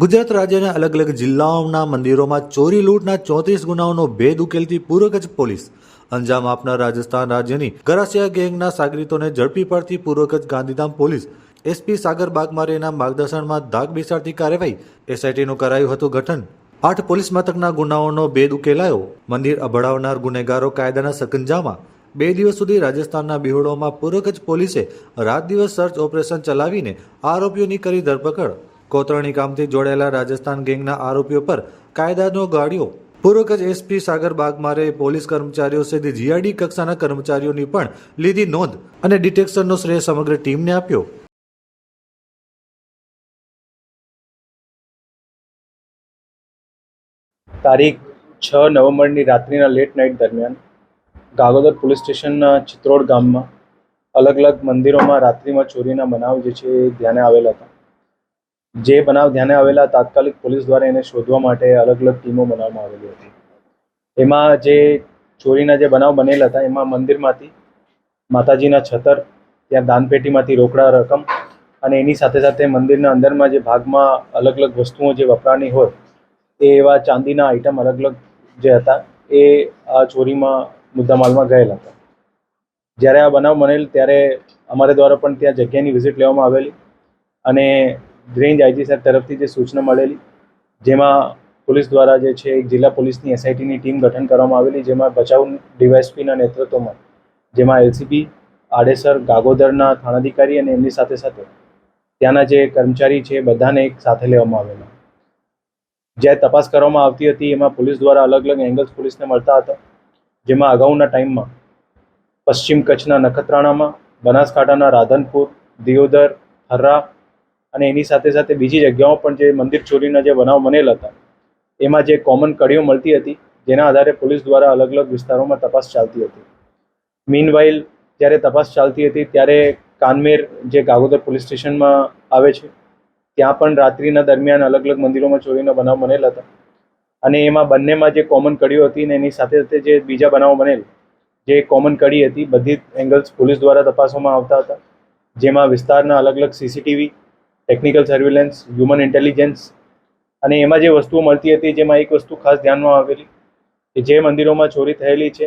ગુજરાત રાજ્યના અલગ અલગ જિલ્લાઓના મંદિરોમાં ચોરી લૂંટના ચોત્રીસ ગુનાઓનો ભેદ ઉકેલતી પૂર્વ કચ્છ પોલીસ અંજામ આપનાર રાજસ્થાન રાજ્યની ગરાસિયા ગેંગના સાગરીતોને ઝડપી પડતી પૂર્વ કચ્છ ગાંધીધામ પોલીસ એસપી સાગર બાગમારેના માર્ગદર્શનમાં દાગ બેસાડતી કાર્યવાહી એસઆઈટીનું કરાયું હતું ગઠન. આઠ પોલીસ મથકના ગુનાઓનો ભેદ ઉકેલાયો. મંદિર અભડાવનાર ગુનેગારો કાયદાના સકંજામાં બે દિવસ સુધી રાજસ્થાનના બિહોડોમાં પૂર્વ કચ્છ પોલીસે રાત દિવસ સર્ચ ઓપરેશન ચલાવીને આરોપીઓની કરી ધરપકડ. કોતરણી કામથી જોડાયેલા રાજસ્થાન ગેંગના આરોપીઓ પર કાયદાનો ગાળ્યો પૂર્વ કચ્છ એસપી સાગર બાગમારે પોલીસ કર્મચારીઓ સુધી જીઆરડી કક્ષાના કર્મચારીઓની પણ લીધી નોંધ અને ડિટેક્શનનો શ્રેય સમગ્ર ટીમને આપ્યો. તારીખ છ નવેમ્બરની રાત્રિના લેટ નાઇટ દરમિયાન ગાગોદર પોલીસ સ્ટેશનના ચિત્રોડ ગામમાં અલગ અલગ મંદિરોમાં રાત્રિમાં ચોરીના બનાવ જે છે એ ધ્યાને આવેલા હતા. જે બનાવ ધ્યાને આવેલા તાત્કાલિક પોલીસ દ્વારા એને શોધવા માટે અલગ અલગ ટીમો બનાવવામાં આવેલી હતી. એમાં જે ચોરીના જે બનાવ બનેલા હતા, એમાં મંદિરમાંથી માતાજીના છતર, ત્યાં દાનપેટીમાંથી રોકડા રકમ અને એની સાથે સાથે મંદિરના અંદરમાં જે ભાગમાં અલગ અલગ વસ્તુઓ જે વપરાની હોય, એ એવા ચાંદીના આઇટમ અલગ અલગ જે હતા, એ આ ચોરીમાં મુદ્દામાલમાં ગયેલા હતા. જ્યારે આ બનાવ બનેલ ત્યારે અમારા દ્વારા પણ ત્યાં જગ્યાની વિઝિટ લેવામાં આવેલી અને રેન્જ આઈજી સાહેબ તરફથી જે સૂચના મળેલી, જેમાં પોલીસ દ્વારા જે છે જિલ્લા પોલીસની એસઆઈટીની ટીમ ગઠન કરવામાં આવેલી, જેમાં બચાવ ડીવાયએસપીના નેતૃત્વમાં, જેમાં એલસીબી, આડેસર, ગાગોદરના થાણાધિકારી અને એમની સાથે સાથે ત્યાંના જે કર્મચારી છે બધાને એક સાથે લેવામાં આવેલા. જ્યારે તપાસ કરવામાં આવતી હતી, એમાં પોલીસ દ્વારા અલગ અલગ એંગલ્સ પોલીસને મળતા હતા, જેમાં અગાઉના ટાઈમમાં પશ્ચિમ કચ્છના નખત્રાણામાં, બનાસકાંઠાના રાધનપુર, દિયોદર, થર્રા અને એની સાથે સાથે બીજી જગ્યાઓ પણ જે મંદિર ચોરીના જે બનાવ બનેલા હતા, એમાં જે કોમન કડીઓ મળતી હતી, જેના આધારે પોલીસ દ્વારા અલગ અલગ વિસ્તારોમાં તપાસ ચાલતી હતી. મીનવાઇલ જ્યારે તપાસ ચાલતી હતી, ત્યારે કાનમેર જે ગાગોદર પોલીસ સ્ટેશનમાં આવે છે, ત્યાં પણ રાત્રિના દરમિયાન અલગ અલગ મંદિરોમાં ચોરીના બનાવ બનેલા હતા. અને એમાં બંનેમાં જે કોમન કડીઓ હતી ને એની સાથે સાથે જે બીજા બનાવો બનેલ, જે કોમન કડી હતી, બધી એંગલ્સ પોલીસ દ્વારા તપાસવામાં આવતા હતા, જેમાં વિસ્તારના અલગ અલગ CCTV technical surveillance human intelligence અને એમાં જે વસ્તુઓ મળતી હતી, જેમાં એક વસ્તુ ખાસ ધ્યાનમાં આવેલી, કે જે મંદિરોમાં ચોરી થયેલી છે,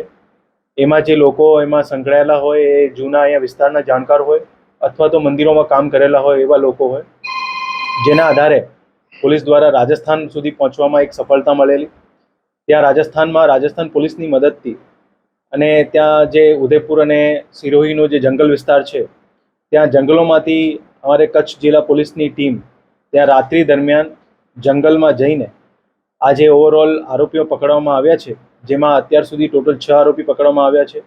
એમાં જે લોકો એમાં સંકળાયેલા હોય, એ જૂના અહીંયા વિસ્તારના જાણકાર હોય, અથવા તો મંદિરોમાં કામ કરેલા હોય, એવા લોકો હોય, જેના આધારે પોલીસ દ્વારા રાજસ્થાન સુધી પહોંચવામાં એક સફળતા મળેલી. ત્યાં રાજસ્થાનમાં રાજસ્થાન પોલીસની મદદથી અને ત્યાં જે ઉદયપુર અને સિરોહીનો જે જંગલ વિસ્તાર છે, ત્યાં જંગલોમાંથી અમારે કચ્છ જિલ્લા પોલીસની ટીમ ત્યાં રાત્રિ દરમિયાન જંગલમાં જઈને આજે ઓવરઓલ આરોપીઓ પકડવામાં આવ્યા છે, જેમાં અત્યાર સુધી ટોટલ છ આરોપી પકડવામાં આવ્યા છે.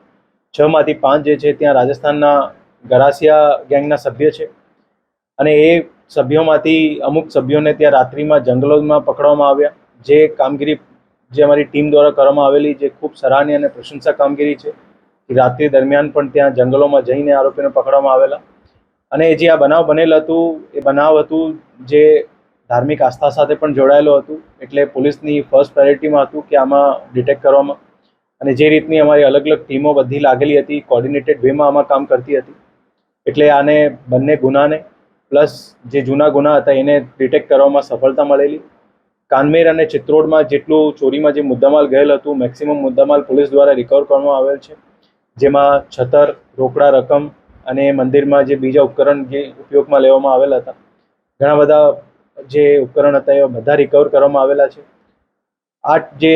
છમાંથી પાંચ જે છે ત્યાં રાજસ્થાનના ગરાસિયા ગેંગના સભ્ય છે અને એ સભ્યોમાંથી અમુક સભ્યોને ત્યાં રાત્રિમાં જંગલોમાં પકડવામાં આવ્યા. જે કામગીરી જે અમારી ટીમ દ્વારા કરવામાં આવેલી, જે ખૂબ સરાહનીય અને પ્રશંસા કામગીરી છે રાત્રિ દરમિયાન પણ ત્યાં જંગલોમાં જઈને આરોપીને પકડવામાં આવેલા. અને જે આ બનાવ બનેલ હતું, એ બનાવ હતું જે ધાર્મિક આસ્થા સાથે પણ જોડાયેલું હતું, એટલે પોલીસની ફર્સ્ટ પ્રાયોરિટીમાં હતું કે આમાં ડિટેક્ટ કરવામાં. અને જે રીતની અમારી અલગ અલગ ટીમો બધી લાગેલી હતી કોર્ડિનેટેડ વેમાં આમાં કામ કરતી હતી. એટલે આને બંને ગુનાને પ્લસ જે જૂના ગુના હતા, એને ડિટેક્ટ કરવામાં સફળતા મળેલી. કાનમેર અને ચિત્રોડમાં જેટલું ચોરીમાં જે મુદ્દામાલ ગયેલ હતું મેક્સિમમ મુદ્દામાલ પોલીસ દ્વારા રિકવર કરવામાં આવેલ છે. જેમાં છતર, રોકડા રકમ અને મંદિરમાં જે બીજા ઉપકરણ જે ઉપયોગમાં લેવામાં આવેલા હતા, ઘણા બધા જે ઉપકરણ હતા એ બધા રિકવર કરવામાં આવેલા છે. આઠ જે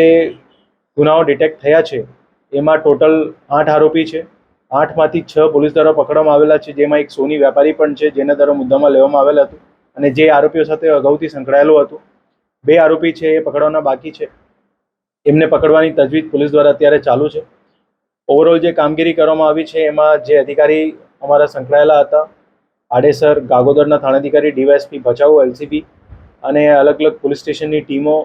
ગુનાઓ ડિટેક્ટ થયા છે, એમાં ટોટલ આઠ આરોપી છે. આઠમાંથી છ પોલીસ દ્વારા પકડવામાં આવેલા છે, જેમાં એક સોની વેપારી પણ છે, જેના દ્વારા મુદ્દામાં લેવામાં આવેલ હતું. અને જે આરોપીઓ સાથે અગાઉથી સંકળાયેલું હતું, બે આરોપી છે એ પકડવાના બાકી છે. એમને પકડવાની તજવીજ પોલીસ દ્વારા અત્યારે ચાલુ છે. ઓવરઓલ જે કામગીરી કરવામાં આવી છે, એમાં જે અધિકારી અમારા સંકળાયેલા હતા. આડેસર ગાગોદરના થાણાધિકારી, ડીવાયએસપી ભચાઉ, એલસીબી અને અલગ અલગ પોલીસ સ્ટેશનની ટીમો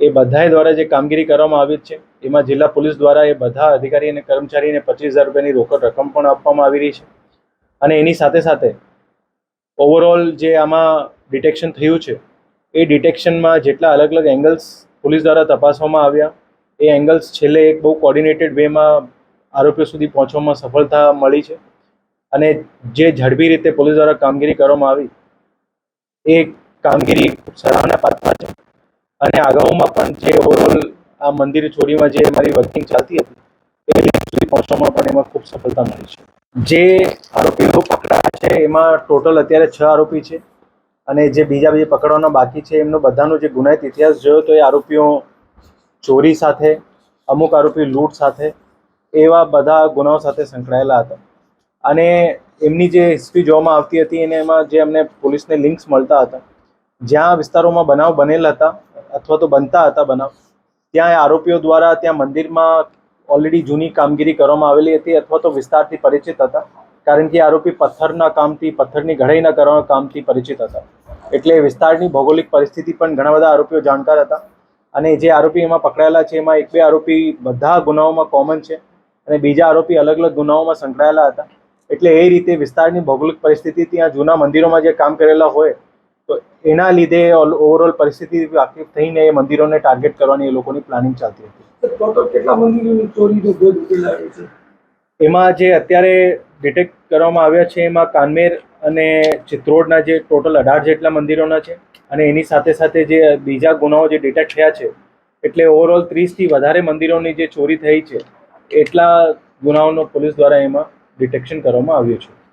એ બધાએ દ્વારા જે કામગીરી કરવામાં આવી છે, એમાં જિલ્લા પોલીસ દ્વારા એ બધા અધિકારી અને કર્મચારીને પચીસ હજાર રૂપિયાની રોકડ રકમ પણ આપવામાં આવી રહી છે. અને એની સાથે સાથે ઓવરઓલ જે આમાં ડિટેક્શન થયું છે, એ ડિટેક્શનમાં જેટલા અલગ અલગ એંગલ્સ પોલીસ દ્વારા તપાસવામાં આવ્યા, એ એંગલ્સ છેલ્લે એક બહુ કોર્ડિનેટેડ વેમાં આરોપીઓ સુધી પહોંચવામાં સફળતા મળી છે. અને જે ઝડપી રીતે પોલીસ દ્વારા કામગીરી કરવામાં આવી, એ કામગીરી સરાહના પાત્ર છે. અને અગાઉમાં પણ જે ઓવરઓલ આ મંદિર ચોરીમાં જે મારી વર્કિંગ ચાલતી હતી, એ સુધી પહોંચવામાં પણ એમાં ખૂબ સફળતા મળી છે. જે આરોપીઓ પકડાયા છે, એમાં ટોટલ અત્યારે છ આરોપી છે. અને જે બીજા બીજા પકડવાના બાકી છે, એમનો બધાનો જે ગુનાહિત ઇતિહાસ જોયો તો એ આરોપીઓ ચોરી સાથે, અમુક આરોપી લૂંટ સાથે, એવા બધા ગુનાઓ સાથે સંકળાયેલા હતા. અને એમની જે હિસ્ટ્રી જોવામાં આવતી હતી, અને એમાં જે અમને પોલીસને લિંક્સ મળતા હતા, જ્યાં વિસ્તારોમાં બનાવ બનેલા હતા, અથવા તો બનતા હતા બનાવ, ત્યાં આરોપીઓ દ્વારા ત્યાં મંદિરમાં ઓલરેડી જૂની કામગીરી કરવામાં આવેલી હતી, અથવા તો વિસ્તારથી પરિચિત હતા, કારણ કે આરોપી પથ્થરના કામથી, પથ્થરની ઘડાઈના કરવાના કામથી પરિચિત હતા. એટલે વિસ્તારની ભૌગોલિક પરિસ્થિતિ પણ ઘણા બધા આરોપીઓ જાણકાર હતા, અને જે આરોપી એમાં પકડાયેલા છે, એમાં એક બે આરોપી બધા ગુનાઓમાં કોમન છે, અને બીજા આરોપી અલગ અલગ ગુનાઓમાં સંકળાયેલા હતા. એટલે એ રીતે વિસ્તારની ભૌગોલિક પરિસ્થિતિ ત્યાં જૂના મંદિરોમાં જે કામ કરેલા હોય તો એના લીધે ઓવરઓલ પરિસ્થિતિ વાકેફ થઈને એ મંદિરોને ટાર્ગેટ કરવાની એ લોકોની પ્લાનિંગ ચાલતી હતી. ટોટલ કેટલા મંદિરોની ચોરીનો ભેદ ઉકેલાયો છે? એમાં જે અત્યારે ડિટેક્ટ કરવામાં આવ્યા છે એમાં કાનમેર અને ચિત્રોડના જે ટોટલ અઢાર જેટલા મંદિરોના છે અને એની સાથે સાથે જે બીજા ગુનાઓ જે ડિટેક્ટ થયા છે એટલે ઓવરઓલ ત્રીસથી વધારે મંદિરોની જે ચોરી થઈ છે એટલા ગુનાઓનો પોલીસ દ્વારા એમાં ડિટેક્શન કરવામાં આવ્યું છે.